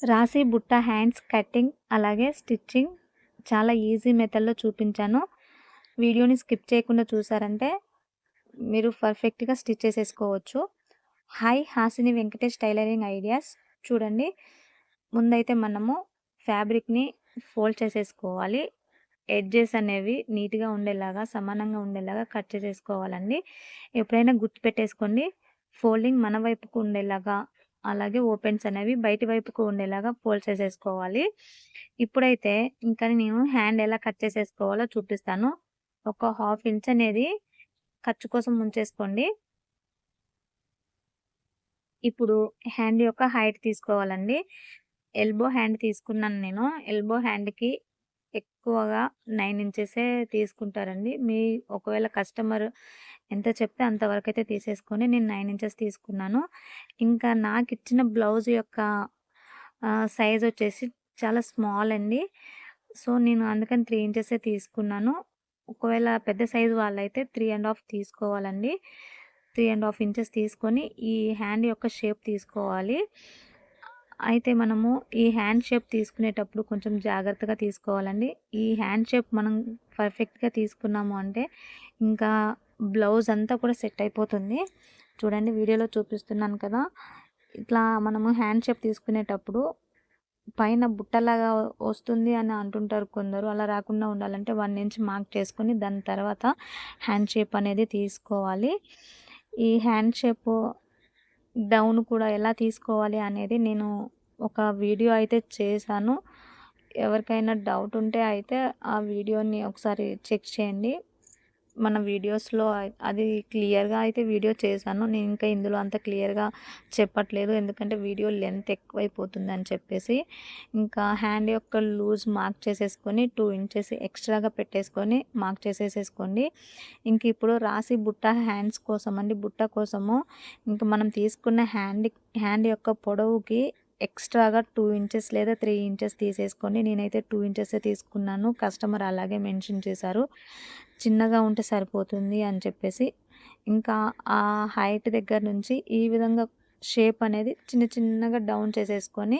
రాసి బుట్ట hands cutting అలాగే స్టిచ్చింగ్ చాలా ఈజీ మెథడ్లో చూపించాను. వీడియోని స్కిప్ చేయకుండా చూసారంటే మీరు పర్ఫెక్ట్గా స్టిచ్ చేసేసుకోవచ్చు. Hi Hasini Venkatesh tailoring ideas చూడండి. ముందైతే మనము ఫ్యాబ్రిక్ని ఫోల్డ్ చేసేసుకోవాలి. ఎడ్జెస్ అనేవి నీట్గా ఉండేలాగా సమానంగా ఉండేలాగా కట్ చేసేసుకోవాలండి. ఎప్పుడైనా గుర్తు పెట్టేసుకోండి ఫోల్డింగ్ మన వైపుకు ఉండేలాగా అలాగే ఓపెన్స్ అనేవి బయటి వైపుకు ఉండేలాగా ఫోల్డ్ చేసేసుకోవాలి. ఇప్పుడైతే ఇంకా నేను హ్యాండ్ ఎలా కట్ చేసేసుకోవాలో చూపిస్తాను. ఒక హాఫ్ ఇంచ్ అనేది ఖర్చు కోసం ఉంచేసుకోండి ఇప్పుడు హ్యాండ్ యొక్క హైట్ తీసుకోవాలండి. ఎల్బో హ్యాండ్ తీసుకున్నాను నేను. ఎల్బో హ్యాండ్కి ఎక్కువగా నైన్ ఇంచెసే తీసుకుంటారండి. మీ ఒకవేళ కస్టమర్ ఎంత చెప్తే అంతవరకు అయితే తీసేసుకొని నేను నైన్ ఇంచెస్ తీసుకున్నాను. ఇంకా నాకు ఇచ్చిన బ్లౌజ్ యొక్క సైజ్ వచ్చేసి చాలా స్మాల్ అండి. సో నేను అందుకని త్రీ ఇంచెసే తీసుకున్నాను. ఒకవేళ పెద్ద సైజు వాళ్ళైతే త్రీ అండ్ హాఫ్ తీసుకోవాలండి. త్రీ అండ్ హాఫ్ ఇంచెస్ తీసుకొని ఈ హ్యాండ్ యొక్క షేప్ తీసుకోవాలి. అయితే మనము ఈ హ్యాండ్ షేప్ తీసుకునేటప్పుడు కొంచెం జాగ్రత్తగా తీసుకోవాలండి. ఈ హ్యాండ్ షేప్ మనం పర్ఫెక్ట్గా తీసుకున్నాము అంటే ఇంకా బ్లౌజ్ అంతా కూడా సెట్ అయిపోతుంది. చూడండి వీడియోలో చూపిస్తున్నాను కదా. ఇట్లా మనము హ్యాండ్ షేప్ తీసుకునేటప్పుడు పైన బుట్టలాగా వస్తుంది అని అంటుంటారు కొందరు. అలా రాకుండా ఉండాలంటే వన్ ఇంచ్ మార్క్ చేసుకొని దాని తర్వాత హ్యాండ్ షేప్ అనేది తీసుకోవాలి. ఈ హ్యాండ్ షేప్ డౌన్ కూడా ఎలా తీసుకోవాలి అనేది నేను ఒక వీడియో అయితే చేశాను. ఎవరికైనా డౌట్ ఉంటే అయితే ఆ వీడియోని ఒకసారి చెక్ చేయండి. మన వీడియోస్లో అది క్లియర్గా అయితే వీడియో చేశాను. నేను ఇంకా ఇందులో అంత క్లియర్గా చెప్పట్లేదు. ఎందుకంటే వీడియో లెంత్ ఎక్కువైపోతుంది అని చెప్పేసి ఇంకా హ్యాండ్ యొక్క లూజ్ మార్క్ చేసేసుకొని టూ ఇంచెస్ ఎక్స్ట్రాగా పెట్టేసుకొని మార్క్ చేసేసేసుకోండి. ఇంక ఇప్పుడు రాసి బుట్ట హ్యాండ్స్ కోసం అండి బుట్ట కోసము ఇంకా మనం తీసుకున్న హ్యాండ్ హ్యాండ్ యొక్క పొడవుకి ఎక్స్ట్రాగా టూ ఇంచెస్ లేదా త్రీ ఇంచెస్ తీసేసుకొని నేనైతే టూ ఇంచెస్ తీసుకున్నాను. కస్టమర్ అలాగే మెన్షన్ చేశారు. చిన్నగా ఉంటే సరిపోతుంది అని చెప్పేసి. ఇంకా ఆ హైట్ దగ్గర నుంచి ఈ విధంగా షేప్ అనేది చిన్న చిన్నగా డౌన్ చేసేసుకొని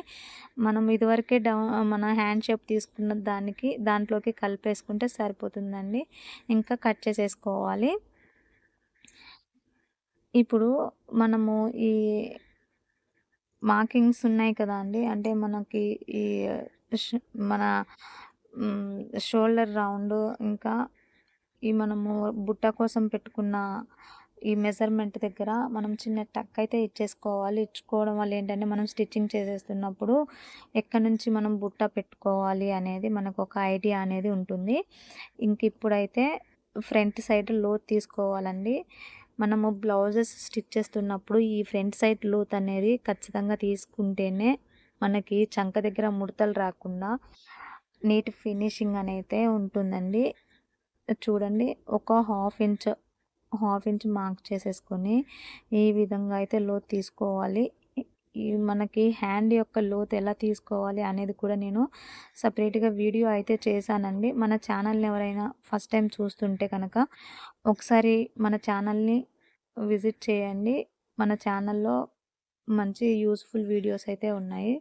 మనం ఇదివరకే డౌన్ మన హ్యాండ్ షేప్ తీసుకున్న దానికి దాంట్లోకి కలిపేసుకుంటే సరిపోతుందండి. ఇంకా కట్ చేసేసుకోవాలి. ఇప్పుడు మనము ఈ మార్కింగ్స్ ఉన్నాయి కదా అండి. అంటే మనకి ఈ మన షోల్డర్ రౌండ్ ఇంకా ఈ మనము బుట్ట కోసం పెట్టుకున్న ఈ మెజర్మెంట్ దగ్గర మనం చిన్న టక్ అయితే ఇచ్చేసుకోవాలి. ఇచ్చుకోవడం వల్ల ఏంటంటే మనం స్టిచ్చింగ్ చేసేస్తున్నప్పుడు ఎక్కడి నుంచి మనం బుట్ట పెట్టుకోవాలి అనేది మనకు ఒక ఐడియా అనేది ఉంటుంది. ఇంక ఇప్పుడైతే ఫ్రంట్ సైడ్ లోత్ తీసుకోవాలండి. మనము బ్లౌజెస్ స్టిచ్ చేస్తున్నప్పుడు ఈ ఫ్రంట్ సైడ్ లూత్ అనేది ఖచ్చితంగా తీసుకుంటేనే మనకి చంక దగ్గర ముడతలు రాకుండా నీట్ ఫినిషింగ్ అనేది ఉంటుందండి. చూడండి ఒక half inch half inch mark చేసేసుకొని ఈ విధంగా అయితే లోత్ తీసుకోవాలి. ఈ మనకి హ్యాండ్ యొక్క లోత్ ఎలా తీసుకోవాలి అనేది కూడా నేను సపరేట్గా వీడియో అయితే చేశానండి. మన ఛానల్ని ఎవరైనా ఫస్ట్ టైం చూస్తుంటే కనుక ఒకసారి మన ఛానల్ని విజిట్ చేయండి. మన ఛానల్లో మంచి యూస్ఫుల్ వీడియోస్ అయితే ఉన్నాయి.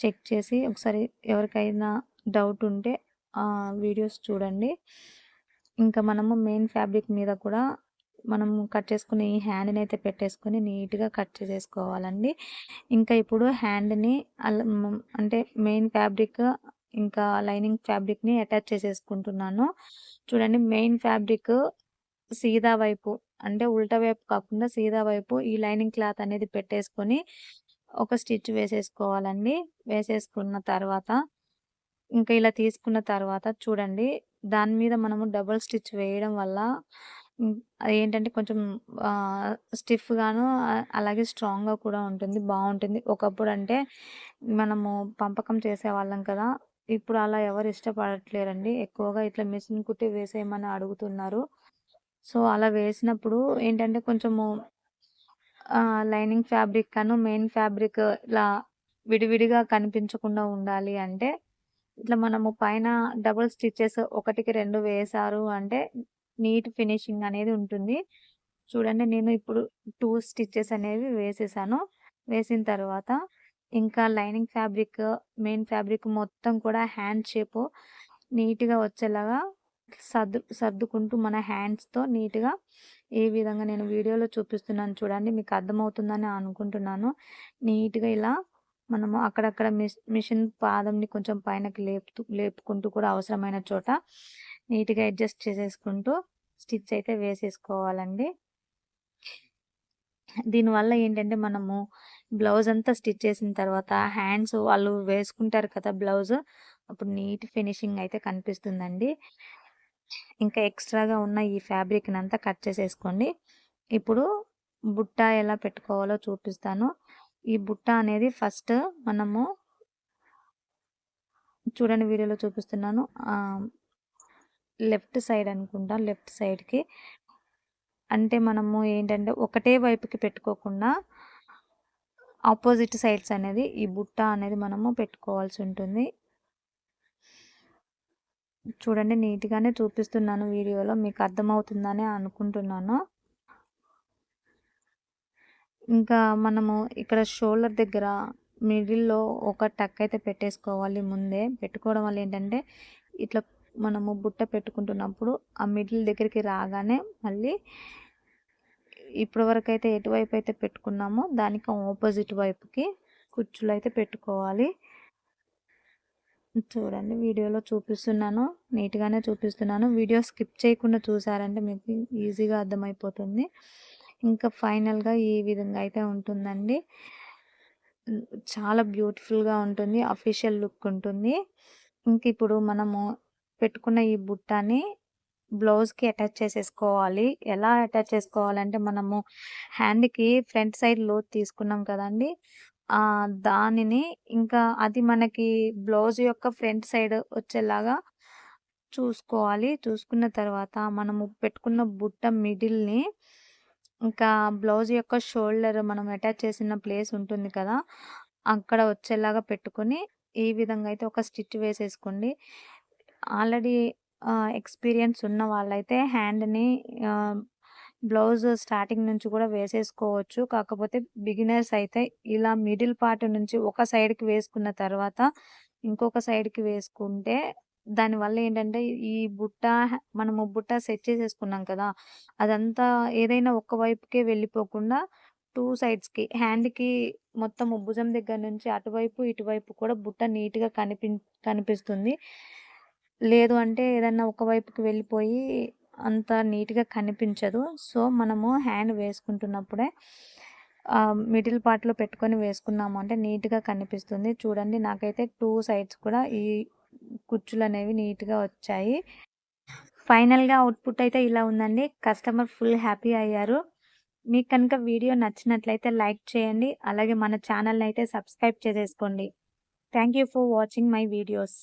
చెక్ చేసి ఒకసారి ఎవరికైనా డౌట్ ఉంటే వీడియోస్ చూడండి. ఇంకా మనము మెయిన్ ఫ్యాబ్రిక్ మీద కూడా మనం కట్ చేసుకుని ఈ హ్యాండ్ని అయితే పెట్టేసుకొని నీట్గా కట్ చేసేసుకోవాలండి. ఇంకా ఇప్పుడు హ్యాండ్ని అంటే మెయిన్ ఫ్యాబ్రిక్ ఇంకా లైనింగ్ ఫ్యాబ్రిక్ని అటాచ్ చేసేసుకుంటున్నాను. చూడండి మెయిన్ ఫ్యాబ్రిక్ సీదా వైపు అంటే ఉల్టా వైపు కాకుండా సీదా వైపు ఈ లైనింగ్ క్లాత్ అనేది పెట్టేసుకొని ఒక స్టిచ్ వేసేసుకోవాలండి. వేసేసుకున్న తర్వాత ఇంకా ఇలా తీసుకున్న తర్వాత చూడండి దాని మీద మనము డబుల్ స్టిచ్ వేయడం వల్ల ఏంటంటే కొంచెం స్టిఫ్గాను అలాగే స్ట్రాంగ్గా కూడా ఉంటుంది బాగుంటుంది. ఒకప్పుడు అంటే మనము పంపకం చేసేవాళ్ళం కదా ఇప్పుడు అలా ఎవరు ఇష్టపడట్లేరండి. ఎక్కువగా ఇట్లా మిషన్ కుట్టి వేసేయమని అడుగుతున్నారు. సో అలా వేసినప్పుడు ఏంటంటే కొంచెము లైనింగ్ ఫ్యాబ్రిక్ కాను మెయిన్ ఫ్యాబ్రిక్ ఇలా విడివిడిగా కనిపించకుండా ఉండాలి అంటే ఇట్లా మనము పైన డబుల్ స్టిచ్చెస్ ఒకటికి రెండు వేశారు అంటే నీట్ ఫినిషింగ్ అనేది ఉంటుంది చూడండి నేను ఇప్పుడు టూ స్టిచ్చెస్ అనేవి వేసేసాను వేసిన తర్వాత ఇంకా లైనింగ్ ఫ్యాబ్రిక్, మెయిన్ ఫ్యాబ్రిక్ మొత్తం కూడా హ్యాండ్ షేపు నీట్‌గా వచ్చేలాగా సర్దు సర్దుకుంటూ మన హ్యాండ్స్‌తో నీట్‌గా ఏ విధంగా నేను వీడియోలో చూపిస్తున్నాను చూడండి. మీకు అర్థమవుతుందని అనుకుంటున్నాను. నీట్‌గా ఇలా మనము అక్కడక్కడ మిషన్ పాదంని కొంచెం పైనకి లేపుతూ లేపుకుంటూ కూడా అవసరమైన చోట నీట్‌గా అడ్జస్ట్ చేసేసుకుంటూ స్టిచ్ అయితే వేసేసుకోవాలండి. దీనివల్ల ఏంటంటే మనము బ్లౌజ్ అంతా స్టిచ్ చేసిన తర్వాత హ్యాండ్స్ వాళ్ళు వేసుకుంటారు కదా బ్లౌజ్ అప్పుడు నీట్ ఫినిషింగ్ అయితే కనిపిస్తుందండి. ఇంకా ఎక్స్ట్రాగా ఉన్న ఈ ఫ్యాబ్రిక్‌ని అంతా కట్ చేసేసుకోండి. ఇప్పుడు బుట్ట ఎలా పెట్టుకోవాలో చూపిస్తాను. ఈ బుట్ట అనేది ఫస్ట్ మనము చూడండి వీడియోలో చూపిస్తున్నాను. లెఫ్ట్ సైడ్ అనుకుంటా. లెఫ్ట్ సైడ్‌కి అంటే మనము ఏంటంటే ఒకటే వైపుకి పెట్టుకోకుండా ఆపోజిట్ సైడ్స్ అనేది ఈ బుట్ట అనేది మనము పెట్టుకోవాల్సి ఉంటుంది. చూడండి నీట్‌గానే చూపిస్తున్నాను వీడియోలో. మీకు అర్థమవుతుందని అనుకుంటున్నాను. ఇంకా మనము ఇక్కడ షోల్డర్ దగ్గర మిడిల్‌లో ఒక టక్ అయితే పెట్టేసుకోవాలి ముందే. పెట్టుకోవడం వల్ల ఏంటంటే ఇట్లా మనము బుట్ట పెట్టుకుంటున్నప్పుడు ఆ మిడిల్ దగ్గరికి రాగానే మళ్ళీ ఇప్పటి వరకైతే ఎటువైపు అయితే పెట్టుకున్నామో దానికి ఆపోజిట్ వైపుకి కుచ్చులైతే పెట్టుకోవాలి. చూడండి వీడియోలో చూపిస్తున్నాను. నీట్‌గానే చూపిస్తున్నాను. వీడియో స్కిప్ చేయకుండా చూసారంటే మీకు ఈజీగా అర్థమైపోతుంది. ఇంకా ఫైనల్‌గా ఈ విధంగా అయితే ఉంటుందండి. చాలా బ్యూటిఫుల్‌గా ఉంటుంది. అఫీషియల్ లుక్ ఉంటుంది. ఇంక ఇప్పుడు మనము పెట్టుకున్న ఈ బుట్టని బ్లౌజ్‌కి అటాచ్ చేసేసుకోవాలి. ఎలా అటాచ్ చేసుకోవాలంటే మనము హ్యాండ్‌కి ఫ్రంట్ సైడ్ లోతు తీసుకున్నాం కదండీ! దానిని ఇంకా అది మనకి బ్లౌజ్ యొక్క ఫ్రంట్ సైడ్ వచ్చేలాగా చూసుకోవాలి. చూసుకున్న తర్వాత మనము పెట్టుకున్న బుట్ట మిడిల్‌ని ఇంకా బ్లౌజ్ యొక్క షోల్డర్ మనం అటాచ్ చేసిన ప్లేస్ ఉంటుంది కదా! అక్కడ వచ్చేలాగా పెట్టుకొని ఈ విధంగా అయితే ఒక స్టిచ్ వేసేసుకోండి. ఆల్రెడీ ఎక్స్‌పీరియన్స్ ఉన్న వాళ్ళైతే హ్యాండ్‌ని బ్లౌజ్ స్టార్టింగ్ నుంచి కూడా వేసేసుకోవచ్చు. కాకపోతే బిగినర్స్ అయితే ఇలా మిడిల్ పార్ట్ నుంచి ఒక సైడ్‌కి వేసుకున్న తర్వాత ఇంకొక సైడ్‌కి వేసుకుంటే దానివల్ల ఏంటంటే ఈ బుట్ట మనము బుట్ట సెట్ చేసేసుకున్నాం కదా! అదంతా ఏదైనా ఒక వైపుకే వెళ్ళిపోకుండా టూ సైడ్స్‌కి హ్యాండ్‌కి మొత్తం భుజం దగ్గర నుంచి అటువైపు, ఇటువైపు కూడా బుట్ట నీట్‌గా కనిపి కనిపిస్తుంది. లేదు అంటే ఏదన్నా ఒక వైపుకి వెళ్ళిపోయి అంత నీట్‌గా కనిపించదు. సో, మనము హ్యాండ్ వేసుకుంటున్నప్పుడే మిడిల్ పార్ట్‌లో పెట్టుకొని వేసుకున్నాము అంటే నీట్‌గా కనిపిస్తుంది. చూడండి నాకైతే టూ సైడ్స్ కూడా ఈ కుచ్చులనేవి నీట్‌గా వచ్చాయి. ఫైనల్‌గా అవుట్‌పుట్ అయితే ఇలా ఉందండి. కస్టమర్ ఫుల్ హ్యాపీ అయ్యారు. మీకు కనుక వీడియో నచ్చినట్లయితే లైక్ చేయండి. అలాగే మన ఛానల్ని అయితే సబ్స్క్రైబ్ చేసేసుకోండి. Thank you for watching my videos.